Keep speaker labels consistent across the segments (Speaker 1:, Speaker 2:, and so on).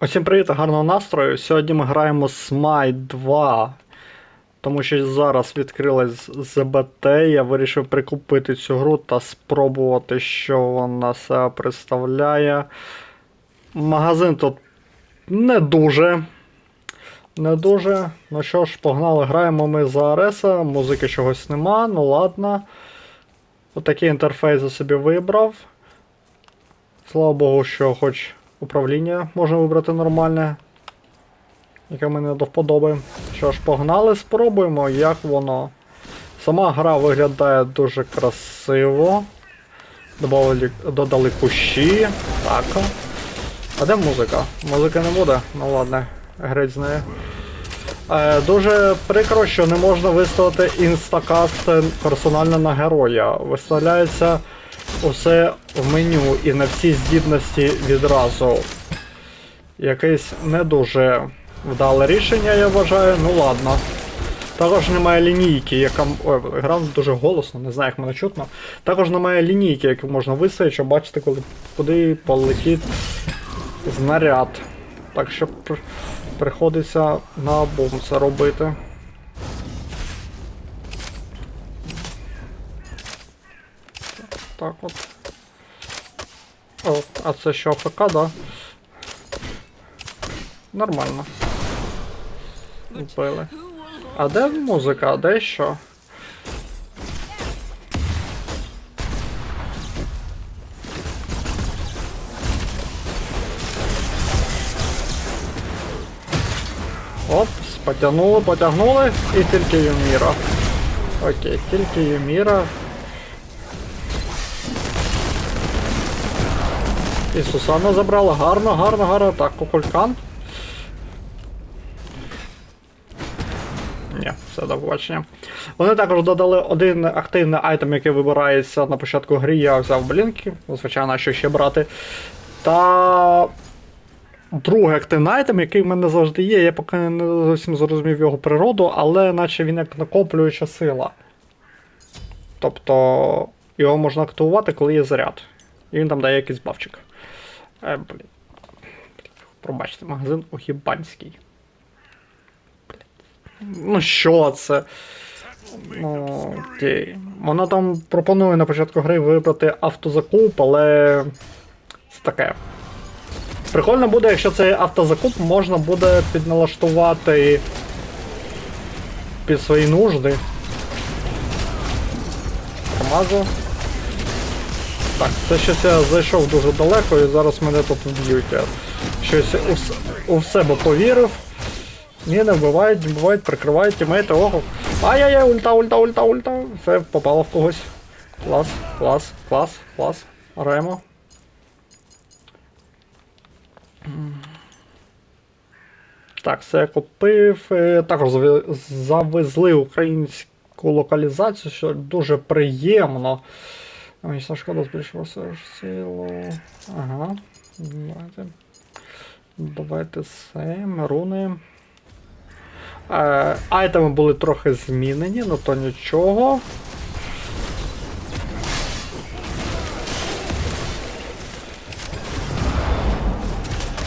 Speaker 1: Усім привіт, гарного настрою. Сьогодні ми граємо Smite 2. Тому що зараз відкрилась ЗБТ, я вирішив прикупити цю гру та спробувати, що вона себе представляє. Магазин тут не дуже. Не дуже. Ну що ж, погнали, граємо ми за Ареса, музики чогось нема, ну ладно. Отакий інтерфейс я собі вибрав. Слава Богу, що хоч управління можна вибрати нормальне, яке мені до вподоби. Що ж, погнали, спробуємо, як воно. Сама гра виглядає дуже красиво. Добавили, додали кущі. Так. А де музика? Музики не буде? Ну ладно, греть з нею. Е, дуже прикро, що не можна виставити інстакаст персонально на героя. Виставляється усе в меню і на всі здібності відразу. Якесь не дуже вдале рішення, я вважаю, ну ладно. Також немає лінійки, яка. Ой, грав дуже голосно, не знаю, як мене чутно. Також немає лінійки, яку можна виставити, щоб бачити, коли, куди полетить знаряд. Так що приходиться на бум це робити. Так от. О, а це що АФК, да? Нормально. Вбили. А де музика? А де що? Оп, потягнули, потягнули і тільки Юміра. Окей, тільки Юміра. І Сусана забрала. Гарно, гарно, гарно. Так, кукулькан. Ні, все до побачення. Вони також додали один активний айтем, який вибирається на початку гри. Я взяв блінки, звичайно, що ще брати. Та другий активний айтем, який в мене завжди є. Я поки не зовсім зрозумів його природу, але наче він як накоплююча сила. Тобто його можна активувати, коли є заряд. І він там дає якийсь бавчик. Е, блін. Пробачте, магазин Охібанський. Ну що це? Ну, окей. Вона там пропонує на початку гри вибрати автозакуп, але це таке. Прикольно буде, якщо цей автозакуп можна буде підналаштувати під свої нужди. Промазу. Так, це щось я зайшов дуже далеко і зараз мене тут вб'ють. Щось у, у себе повірив. Ні, не вбивають, не вбивають, прикривають тімейти, ого. Ай-яй-яй, ульта, ульта, ульта, ульта. Все, попало в когось. Клас, клас, клас, клас. Ремо. Так, все я купив. Е, Також завезли українську локалізацію, що дуже приємно. Магічна шкода збільшила силу. Ага. Давайте. Давайте сем, руни. Е, айтеми були трохи змінені, ну то нічого.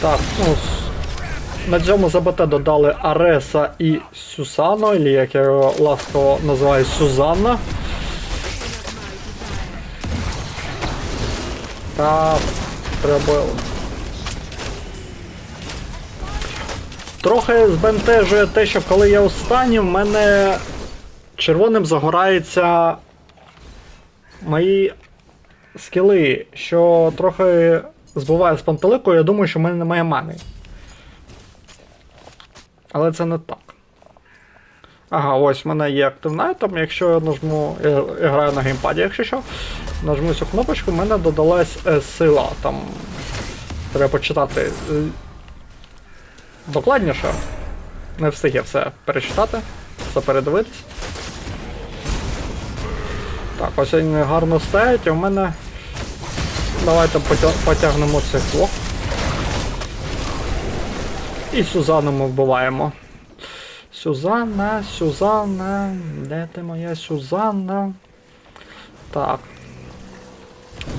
Speaker 1: Так, ну. На цьому ЗБТ додали Ареса і Сюсано, або як я його ласково називаю Сюзанна. Так, треба. Трохи збентежує те, що коли я останній, в мене червоним загораються мої скіли, що трохи збиває з пантелику, я думаю, що в мене немає мани. Але це не так. Ага, ось в мене є активний айтем, якщо я нажму. Я граю на геймпаді, якщо що. Нажму цю кнопочку, в мене додалась е, сила. Там. Треба почитати е, докладніше. Не встиг я все перечитати, все передивитись. Так, ось вони гарно стоять, а в мене. Давайте потягнемо цих двох. І Сюзану ми вбиваємо. Сюзанна, Сюзанна, де ти моя Сюзанна? Так.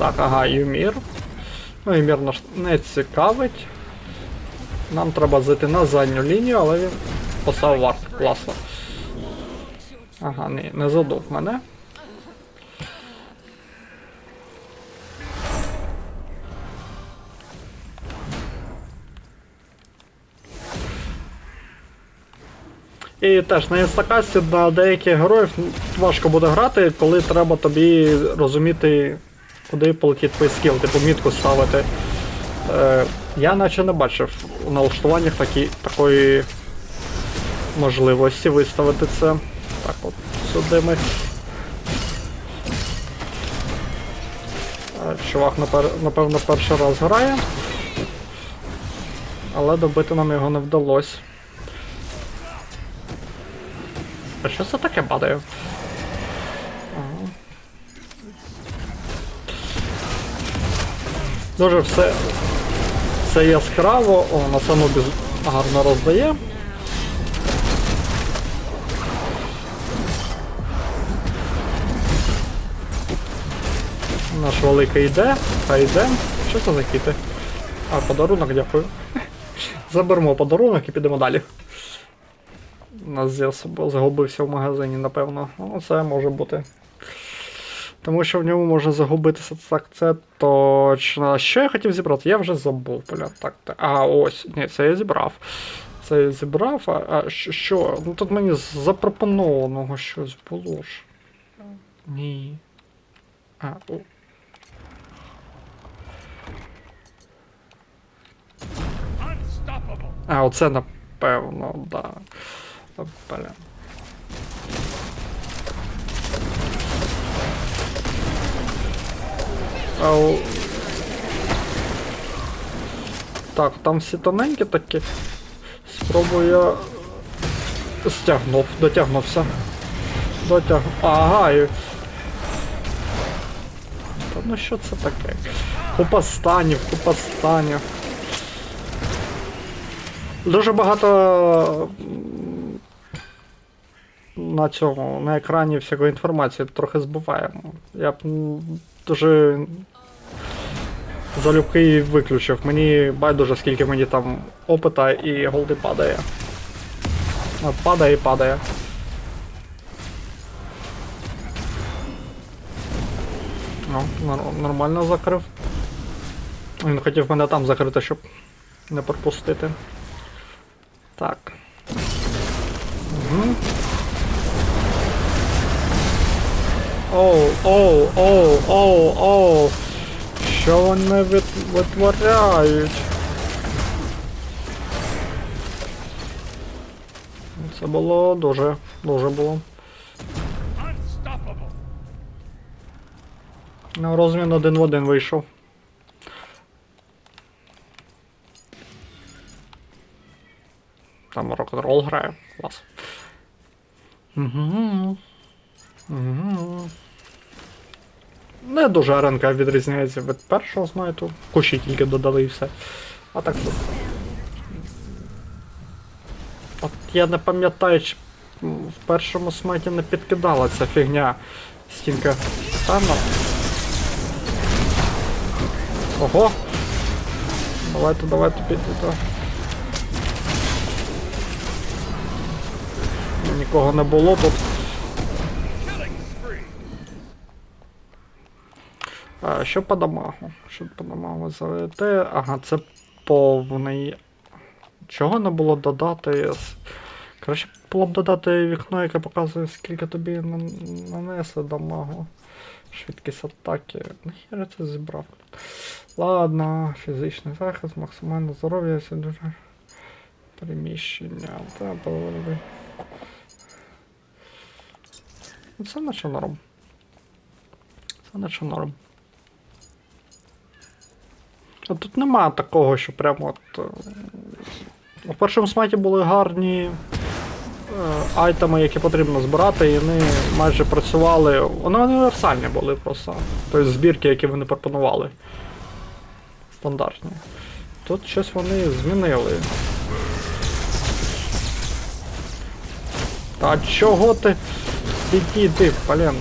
Speaker 1: Так, ага, Юмір. Ну, Юмір наш не цікавить. Нам треба зайти на задню лінію, але він поставив варт. Класно. Ага, ні, не задув мене. І теж на інстакасті на деяких героїв важко буде грати, коли треба тобі розуміти, куди полетить твій скіл, типу мітку ставити. Е, я наче не бачив у налаштуваннях такі, такої можливості виставити це. Так от, сюди ми. Е, Чувак, напевно, перший раз грає. Але добити нам його не вдалося. А що це таке падає? Дуже все, все яскраво, о, на самобі гарно роздає. Наш великий йде, хай йде. Що це за кіти? А, подарунок, дякую. Заберемо подарунок і підемо далі. У нас з'яс загубився в магазині, напевно. Ну, це може бути. Тому що в ньому може загубитися так, це точно. Що я хотів зібрати? Я вже забув, бля. Так. А, ось. Ні, це я зібрав. Це я зібрав, а, а що-? Ну тут мені запропонованого щось було ж. Ні. А, о. А, оце напевно, да. Ау. Так, там всі тоненькі такі. Спробую я. Стягнув, дотягнувся. Дотягнув. Ага, і... Та ну що це таке? Купа станів, купа станів. Дуже багато на цьому, на екрані всякої інформації трохи збиваємо. Я б дуже залюбки її виключив. Мені байдуже, скільки мені там опита і голди падає. А, Падає і падає. Ну, нормально закрив. Він хотів мене там закрити, щоб не пропустити. Так. Угу. Оу, оу, оу, оу, оу. Що вони вит... витворяють? Це було дуже, дуже було. Ну, розмін один в один вийшов. Там рок-н-рол грає. Клас. Угу. Угу. Не дуже аренка відрізняється від першого смайту. Кущі тільки додали і все. А так то. От я не пам'ятаю, чи в першому смайті не підкидала ця фігня. Стінка стану. Ого! Давайте, давайте підійдемо. Нікого не було тут. Що по дамагу? Що по дамагу завете? Ага, це повний. Чого не було додати? Краще було б додати вікно, яке показує, скільки тобі нан- нанесли дамагу. Швидкість атаки. Нахіра це зібрав? Ладно, фізичний захист, максимальне здоров'я, все дуже. Переміщення. Та повинен. Ну, Це наче норм. Це наче норм. Тут нема такого, що прямо от. е, У першому сматі були гарні е, айтеми, які потрібно збирати, і вони майже працювали. Вони універсальні були просто. Тобто збірки, які вони пропонували. Стандартні. Тут щось вони змінили. Та чого ти? Підійди, блін.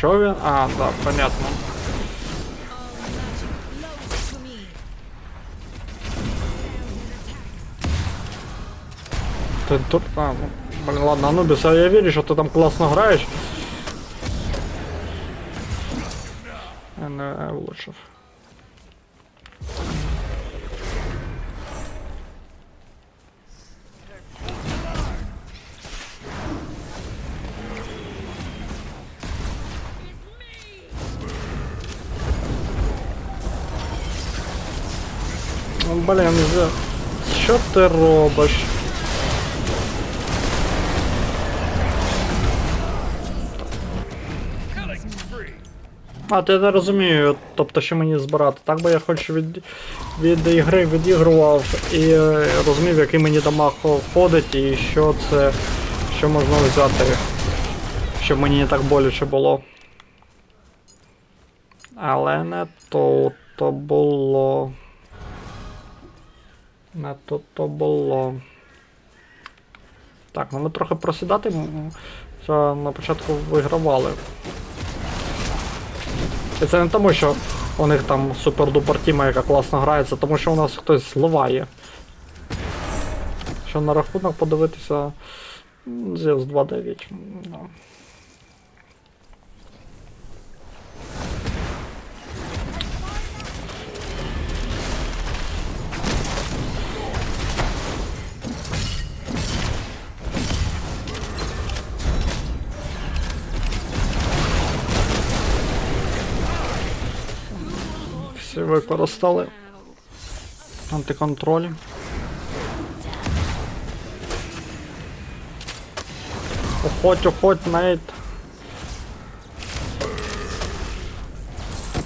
Speaker 1: Човен? А, да, понятно. Ты тут... А, ну, блин, ладно, Анубис, а я верю, что ты там классно играешь. НЛ улучшив. Блін, за- що ти робиш? А, ти не розумію, тобто що мені збирати. Так би я хоч від, від ігри відігрував і е, розумів, який мені дамаг входить і що це, що можна взяти, щоб мені не так боляче було. Але не тут то було. Не тут то було. Так, ну ми трохи просідати що на початку вигравали. І це не тому, що у них там супер-дупер тіма, яка класно грається, тому що у нас хтось зливає. Що на рахунок подивитися Зевс 2.9. Всі використали. Антиконтроль. Уходь, уходь, Нейт.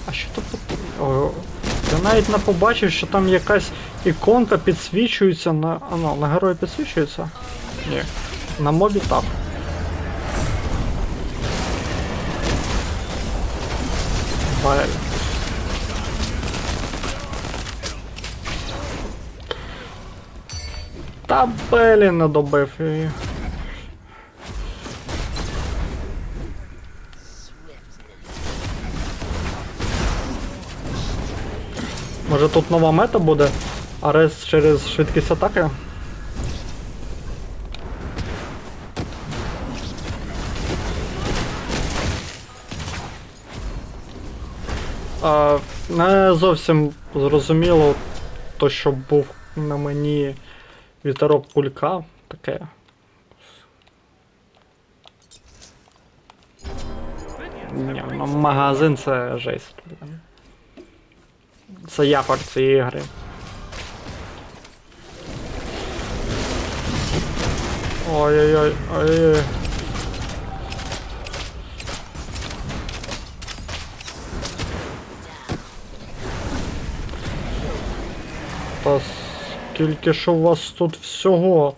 Speaker 1: А що тут? О, я навіть не побачив, що там якась іконка підсвічується на. А ну, на герої підсвічується? Ні. На мобі так. Блін. Та Белі не добив її. Може тут нова мета буде? Арест через швидкість атаки? А, не зовсім зрозуміло то, що був на мені вітерок кулька, таке. Ні, ну, магазин це жесть. Це якор цієї гри. Ой-ой-ой, ой-ой. Та скільки ж у вас тут всього?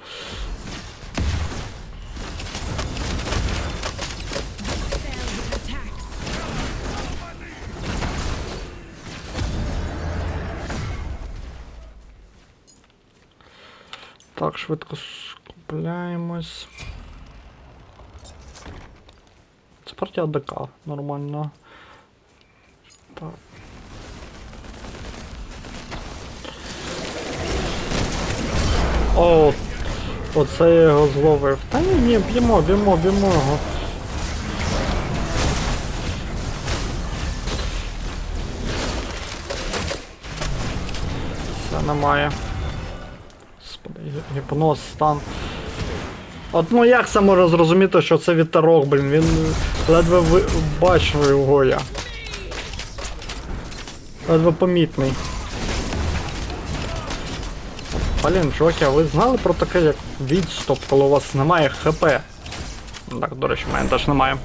Speaker 1: Так, швидко скупляємось. Це партія ДК, нормально. Так. О, оце я його зловив. Та ні, ні, б'ємо, б'ємо, б'ємо його. Все, немає. Господи, гіпноз, стан. От ну як це можна зрозуміти, що це вітерок, блін, він ледве ви... бачив його я. Ледве помітний. Блін, чуваки, а ви знали про таке, як відстоп, коли у вас немає ХП? Так, до речі, в мене теж немає.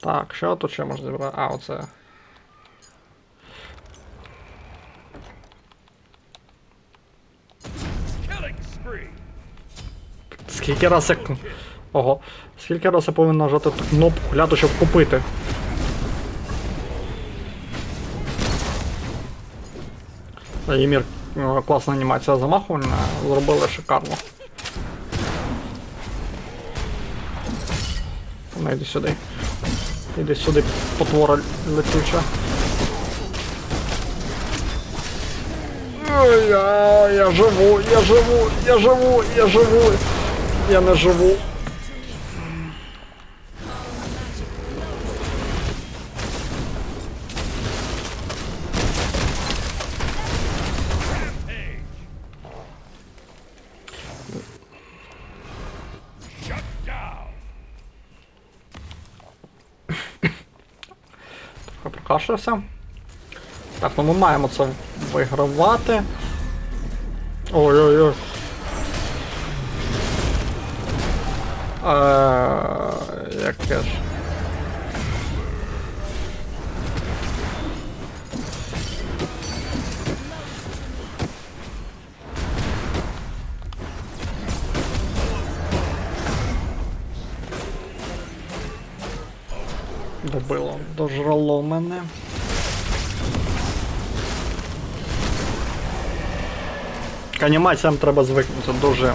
Speaker 1: Так, що тут ще можна зібрати? А, оце. Скільки раз я... Ого. Скільки раз я повинен нажати кнопку гляду, щоб купити? Емір е, класна анімація замахування зробили шикарно. Вона йде сюди. Іди сюди потвора летюча. Я, я живу, я живу, я живу, я живу. Я не живу. Трохи. Так, ну ми маємо це вигравати. Ой-ой-ой. Е, яке ж. Добило, дожрало мене. К анімаціям треба звикнути дуже.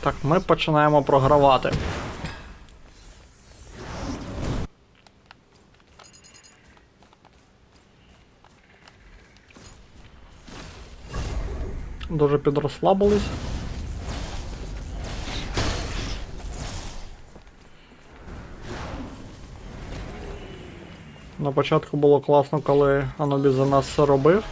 Speaker 1: Так, ми починаємо програвати. Дуже підрослабились. На початку було класно, коли Анубі за нас все робив.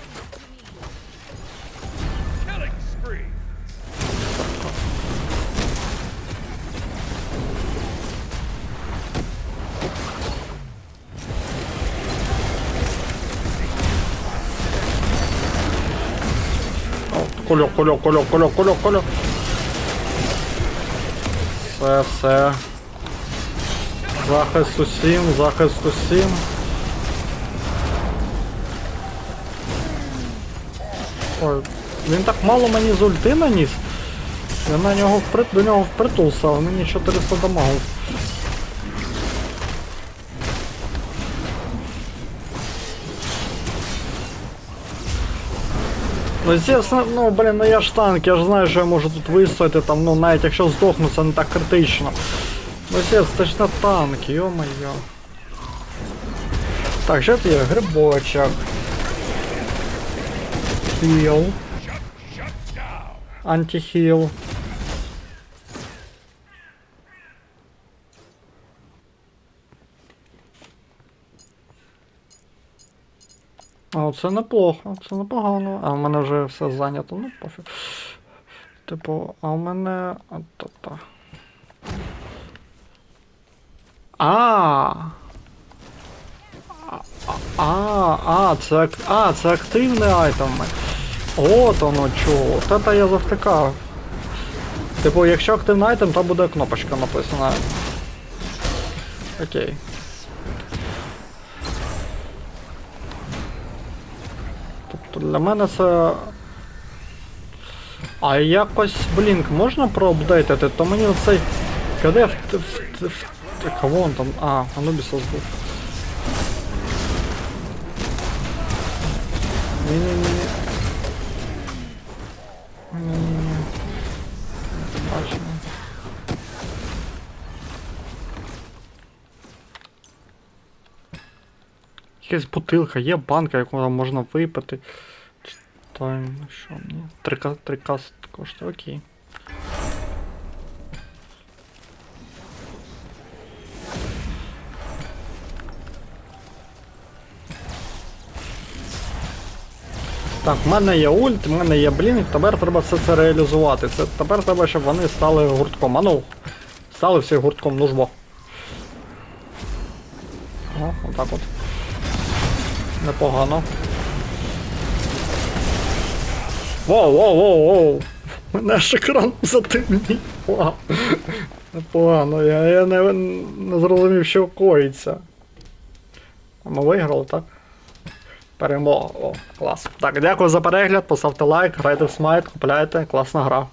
Speaker 1: Кульок, кульок, кульок, кульок, кульок, кульок. Все, все. Захист усім, захист усім. Ой, він так мало мені з ульти наніс. Я на нього вприт, до нього впритул став, мені 400 дамагу. Ну, естественно, ну, блін, ну я ж танк, я ж знаю, що я можу тут вистояти, там, ну, навіть якщо здохну, це не так критично. Ну, це ж не танк, йо-моє. Так, що це є? Грибочок.
Speaker 2: Down.
Speaker 1: Антихіл. О, це неплохо, це непогано. А в мене вже все зайнято, ну пофіг. Типу, а в мене. а, Та-та. А. А, а, це, ак- а, це активні айтеми. От воно чого. От це я завтикав. Типу, якщо активний айтем, то буде кнопочка написана. Окей. Тобто для мене це. А якось, блінк, можна проапдейтити, то мені оцей. Куди в. в, в, кого он там? А, збив. Ні-ні-ні. Ні-ні-ні. Якась бутилка, є банка, яку там можна випити. Чи ну що мені? Три, ка- три коштує, окей. Так, в мене є ульт, в мене є блінк, тепер треба все це реалізувати. Це тепер треба, щоб вони стали гуртком. А ну, стали всі гуртком, ну жбо. О, отак от. Непогано. Воу, воу, воу, воу. Ж екран затемнів. Непогано, я, я не, не зрозумів, що коїться. А ми виграли, так? Перемога. О, клас. Так, дякую за перегляд, поставте лайк, грайте в смайт, купляйте, класна гра.